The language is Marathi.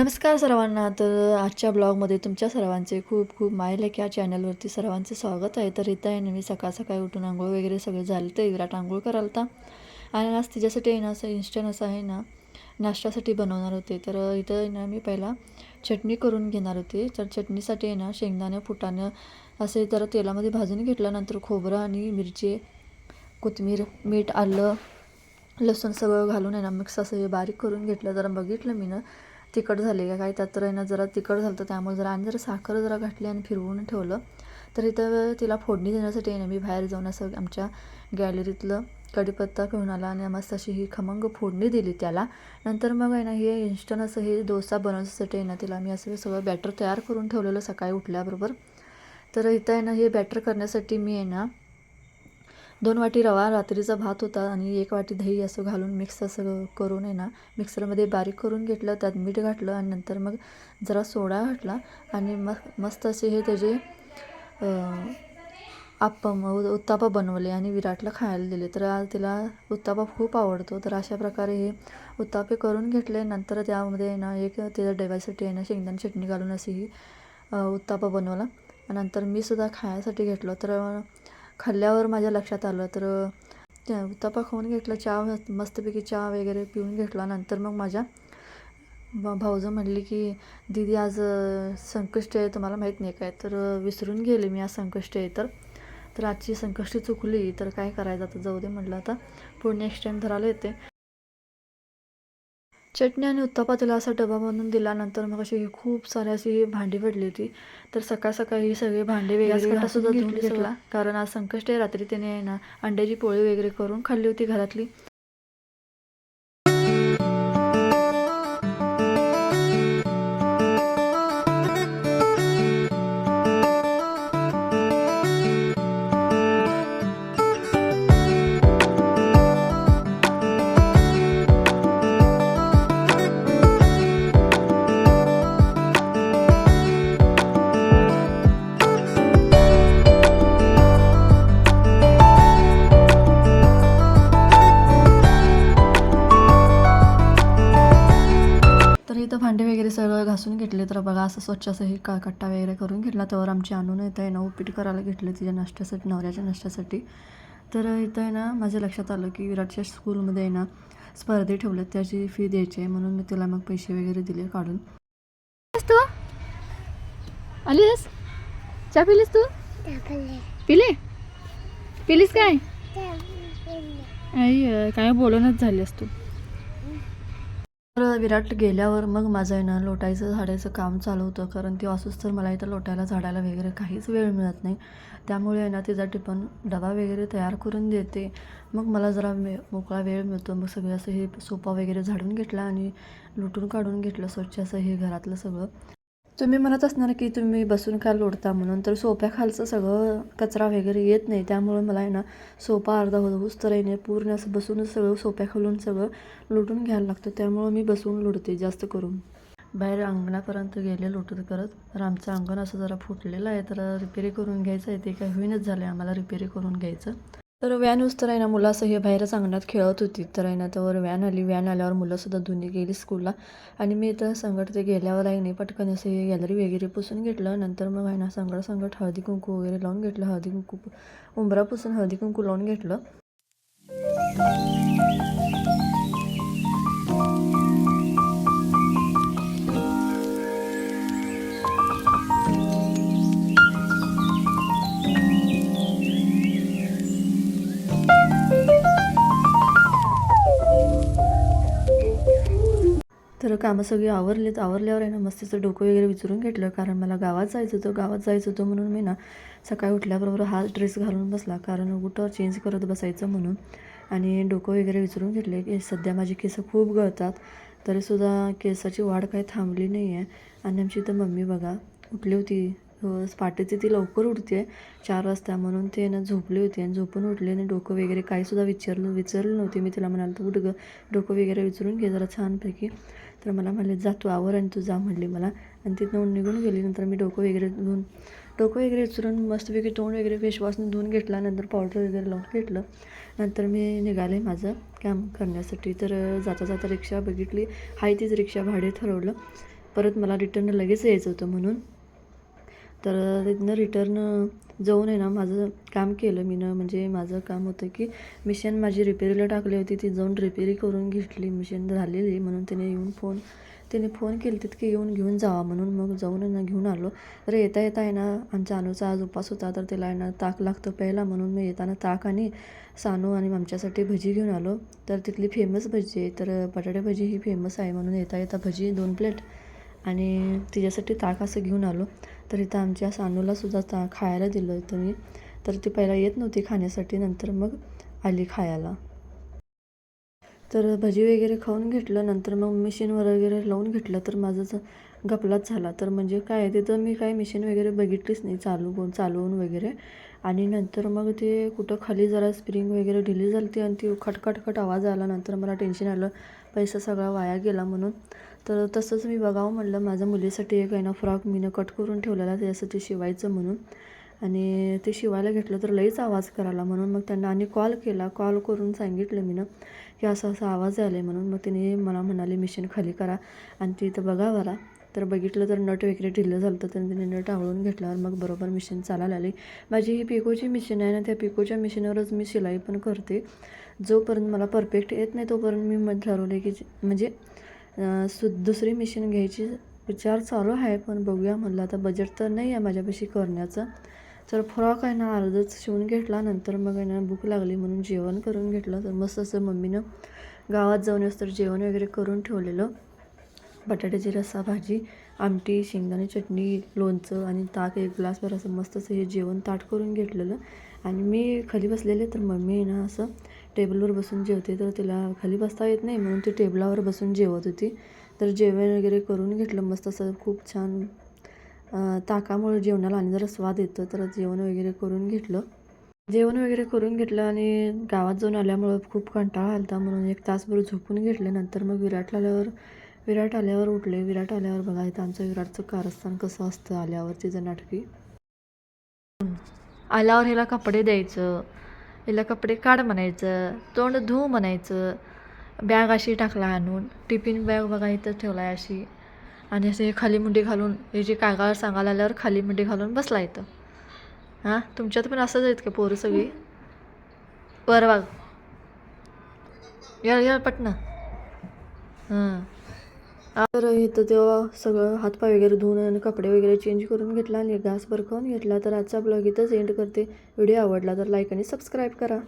नमस्कार सर्वांना. तर आजच्या ब्लॉगमध्ये तुमच्या सर्वांचे खूप खूप मायलेक या चॅनलवरती सर्वांचे स्वागत आहे. तर इथं आहे मी सकाळ सकाळी उठून आंघोळ वगैरे सगळे झाले तर विराट आंघोळ कराल होता आणि आज तिच्यासाठी आहे ना असं इन्स्टंट असं आहे ना नाश्त्यासाठी बनवणार होते. तर इथं आहे ना मी पहिला चटणी करून घेणार होते. तर चटणीसाठी आहे ना शेंगदाणं फुटाणं असे तर तेलामध्ये भाजून घेतलं नंतर खोबरं आणि मिरची कोथिंबीर मीठ आलं लसूण सगळं घालून आहे ना मिक्स असं हे बारीक करून घेतलं. जरा बघितलं मी ना. तिखट झाले का काय? त्यात तर आहे ना जरा तिखट झालं तर त्यामुळे जरा आणि जरा साखर जरा घातली आणि फिरवून ठेवलं. तर इथं तिला फोडणी देण्यासाठी आहे ना मी बाहेर जाऊन असं आमच्या गॅलरीतलं कढीपत्ता घेऊन आला आणि मस्त अशी ही खमंग फोडणी दिली त्याला. नंतर मग आहे ना हे इन्स्टंट असं हे डोसा बनवण्यासाठी आहे ना तिला मी असं सगळं बॅटर तयार करून ठेवलेलं सकाळी उठल्याबरोबर. तर इथं आहे ना हे बॅटर करण्यासाठी मी आहे ना दोन वाटी रवा रात्रीचा भात होता आणि एक वाटी दही असं घालून मिक्स असं करून आहे ना मिक्सरमध्ये बारीक करून घेतलं त्यात मीठ घातलं आणि नंतर मग जरा सोडा घातला आणि मग मस्त असे हे त्याचे आप्पम उत्तापा बनवले आणि विराटला खायला दिले. तर तिला उत्तापा खूप आवडतो. तर अशा प्रकारे हे उत्तापे करून घेतले. नंतर त्यामध्ये ना एक त्याच्या डब्यासाठी आहे ना शेंगदाण चटणी घालून अशी ही उत्तापा बनवला. नंतर मी सुद्धा खायसाठी घेतलं. तर खाल्ल्यावर माझ्या लक्षात आलं तर त्या उत्तापा खाऊन घेतला चहा मस्तपैकी चहा वगैरे पिऊन घेतला. नंतर मग माझ्या भाऊजं म्हणली की दीदी आज संकष्ट आहे तुम्हाला माहीत नाही काय. तर विसरून गेले मी आज संकष्ट आहे. तर तर आजची संकष्टी चुकली तर काय करायचं? आता जाऊ दे म्हटलं आता. पुढे नेक्स्ट टाईम धरायला येते. चटणी आणि उत्तापा तिला असा डबा बनवून दिल्यानंतर मग अशी खूप सारी अशी भांडी पडली होती. तर सकाळ सकाळी ही सगळी भांडी वगैरे सुद्धा धुवून घेतला कारण आज संकष्ट आहे रात्री त्याने ना अंड्याची पोळी वगैरे करून खाल्ली होती घरातली. इथं भांडे वगैरे सगळं घासून घेतले तर बघा असं स्वच्छ असं हे का कट्टा वगैरे करून घेतला. त्यावर आमची आणून येतं आहे ना उपीट करायला घेतले तिच्या नाश्त्यासाठी नवऱ्याच्या नाश्त्यासाठी. तर इथं आहे ना माझ्या लक्षात आलं की विराटच्या स्कूलमध्ये आहे ना स्पर्धे ठेवले त्याची फी द्यायची आहे म्हणून मी तिला मग पैसे वगैरे दिले काढून. तू? आलीस? चहा पिलीस तू? पिले. पिलीस काय? आई काय बोलूनच झालीस तू. विराट गेल्यावर मग माझं आहे ना लोटायचं झाडायचं काम चालू होतं. कारण ती असूच तर मला इथं लोटायला झाडायला वगैरे काहीच वेळ मिळत नाही. त्यामुळे आहे ना तिचा टिपण डबा वगैरे तयार करून देते. मग मला जरा मे मोकळा वेळ मिळतो. मग सगळं असं हे सोफा वगैरे झाडून घेतला आणि लुटून काढून घेतलं स्वच्छ असं हे घरातलं सगळं. तुम्ही म्हणत असणार की तुम्ही बसून का लोडता म्हणून तर सोप्याखालचं सगळं कचरा वगैरे येत नाही. त्यामुळे मला आहे ना सोपा अर्धा होऊस तर येणे पूर्ण असं बसूनच सगळं सोप्याखालून सगळं लुटून घ्यायला लागतं. त्यामुळं मी बसून लुटते जास्त करून. बाहेर अंगणापर्यंत गेले लोटत करत. तर आमचं अंगण असं जरा फुटलेलं आहे तर रिपेरी करून घ्यायचं आहे. ते काय होईनच झालं आहे आम्हाला रिपेरी करून घ्यायचं. तर व्हॅन तर आहे ना मुलं असं हे बाहेरच अंगणात खेळत होती. तर आहे ना तर व्हॅन आली. व्हॅन आल्यावर मुलंसुद्धा दोन्ही गेली स्कूलला आणि मी इथं संगट ते गेल्यावर आहे नाही पटकन असं हे गॅलरी वगैरे पुसून घेतलं. नंतर मग आहे ना संगट संगट हळदी कुंकू वगैरे लावून घेतलं. हळदी कुंकू उंबरा पुसून हळदी कुंकू लावून घेतलं. तर कामं सगळी आवरलीत. आवरल्यावर आहे ना मस्तीचं डोकं वगैरे विचारून घेतलं. कारण मला गावात जायचं होतं गावात जायचं होतं म्हणून मी ना सकाळी उठल्याबरोबर हा ड्रेस घालून बसला. कारण कुठं चेंज करत बसायचं म्हणून. आणि डोकं वगैरे विचारून घेतले. की सध्या माझी केस खूप गळतात. तरीसुद्धा केसाची वाढ काही थांबली नाही आहे आणि आमची इथं मम्मी बघा उठली होती. पहाटेची ती लवकर उठते चार वाजता म्हणून ते ना झोपली होती आणि झोपून उठली आणि डोकं वगैरे काहीसुद्धा विचारलं विचारलं नव्हती. मी तिला म्हणाल तर उठ गं. डोकं वगैरे विचारून घे जरा छानपैकी. तर मला म्हणले जा तू आवर आणि तू जा म्हणली मला. आणि तिथनं निघून गेली. नंतर मी डोकं वगैरे धुवून डोकं वगैरे उचलून मस्तपैकी तोंड वगैरे फेशवॉशने धुवून घेतला. नंतर पावडर वगैरे लावून घेतलं. नंतर मी निघाले माझं काम करण्यासाठी. तर जाता जाता रिक्षा बघितली. हाय तीच रिक्षा भाडे ठरवलं. परत मला रिटर्न लगेच यायचं होतं म्हणून. तर तिथनं रिटर्न जाऊन आहे ना माझं काम केलं मी ना म्हणजे माझं काम होतं की मिशन माझी रिपेरीला टाकली होती. ती जाऊन रिपेरी करून घेतली. मिशन झालेली. म्हणून तिने येऊन फोन तिने फोन केली तिथं की येऊन घेऊन जावा म्हणून मग जाऊन ना घेऊन आलो. तर येता येता आहे ना आमच्या अनुचा आज उपास होता. तर तिला आहे ना ताक लागतं प्यायला म्हणून मी येताना ताक आणि सानू आणि आमच्यासाठी भजी घेऊन आलो. तर तिथली फेमस भजी आहे. तर बटाटे भजी ही फेमस आहे म्हणून येता येता भजी दोन प्लेट आणि तिच्यासाठी ताक असं घेऊन आलो. तर इथं आमच्या सानूला सुद्धा ता खायला दिलं होतं मी. तर ती पहिला येत नव्हती खाण्यासाठी नंतर मग आली खायला. तर भजी वगैरे खाऊन घेतलं नंतर मग मिशीनवर वगैरे लावून घेतलं तर माझं गपलाच झाला. तर म्हणजे काय तिथं मी काय मिशीन वगैरे बघितलीच नाही चालू चालवून वगैरे. आणि नंतर मग ते कुठं खाली जरा स्प्रिंग वगैरे ढिली झाली ती आणि ती खटखटखट आवाज आला. नंतर मला टेन्शन आलं. पैसा सगळा वाया गेला म्हणून. तर तसंच मी बघावं म्हणलं माझ्या मुलीसाठी एक आहे ना फ्रॉक मीनं कट करून ठेवलेला त्याच्यासाठी शिवायचं म्हणून. आणि ते शिवायला घेतलं तर लईच आवाज करायला म्हणून. मग त्यांना आणि कॉल केला कॉल करून सांगितलं मी ना की असा असा आवाज आला आहे म्हणून. मग तिने मला म्हणाले मिशन खाली करा आणि ती इथं बघा मला तर बघितलं तर नट वगैरे ढिल्लं झालं तर तिने नट आवळून घेतल्यावर मग बरोबर मिशन चालायला आली माझी ही पिकोची मिशन आहे ना त्या पिकोच्या मिशनवरच मी शिलाई पण करते. जोपर्यंत मला परफेक्ट येत नाही तोपर्यंत मी ठरवले की म्हणजे सु दुसरी मिशन घ्यायची विचार चालू आहे पण बघूया म्हणलं आता बजेट तर नाही आहे माझ्यापाशी करण्याचं. तर फ्रॉक आहे ना अर्धच शिवून घेतला नंतर मग आहे ना भूक लागली म्हणून जेवण करून घेतलं. तर मस्त असं मम्मीनं गावात जाऊन तर जेवण वगैरे करून ठेवलेलं. बटाट्याची रस्सा भाजी आमटी शेंगदाणे चटणी लोणचं आणि ताक एक ग्लासभर असं मस्त असं हे जेवण ताट करून घेतलेलं. आणि मी खाली बसलेले तर मम्मी आहे ना असं टेबलवर बसून जेवते तर तिला खाली बसता येत नाही म्हणून ती टेबलावर बसून जेवत होती. तर जेवण वगैरे करून घेतलं मस्त असं खूप छान ताकामुळे जेवणाला आणि जरा स्वाद येतो तर जेवण वगैरे करून घेतलं. जेवण वगैरे करून घेतलं आणि गावात जाऊन आल्यामुळं खूप कंटाळा आलता म्हणून एक तासभर झोपून घेतलं. नंतर मग विराटला आल्यावर विराट आल्यावर उठले. विराट आल्यावर बघा इथं आमचं विराटचं कारस्थान कसं असतं आल्यावर तिचं नाटकी आल्यावर हिला कपडे द्यायचं हिला कपडे काढ म्हणायचं तोंड धू म्हणायचं बॅग अशी टाकला आणून टिफिन बॅग बघा इथं ठेवला आहे अशी. आणि असे खाली मुंडी घालून हे जे कागाळ सांगायला आल्यावर खाली मुंडी घालून बसला इथं. हां? तुमच्यात पण असंच आहेत का पोरं सगळी? बरं बघ या या पटना हां. तर इथं तेव्हा सगळं हातपाय वगैरे धुवून आणि कपडे वगैरे चेंज करून घेतला आणि गॅस बरकवून घेतला. तर आजचा ब्लॉग इथंच एंड करते. व्हिडिओ आवडला तर लाईक आणि सबस्क्राईब करा.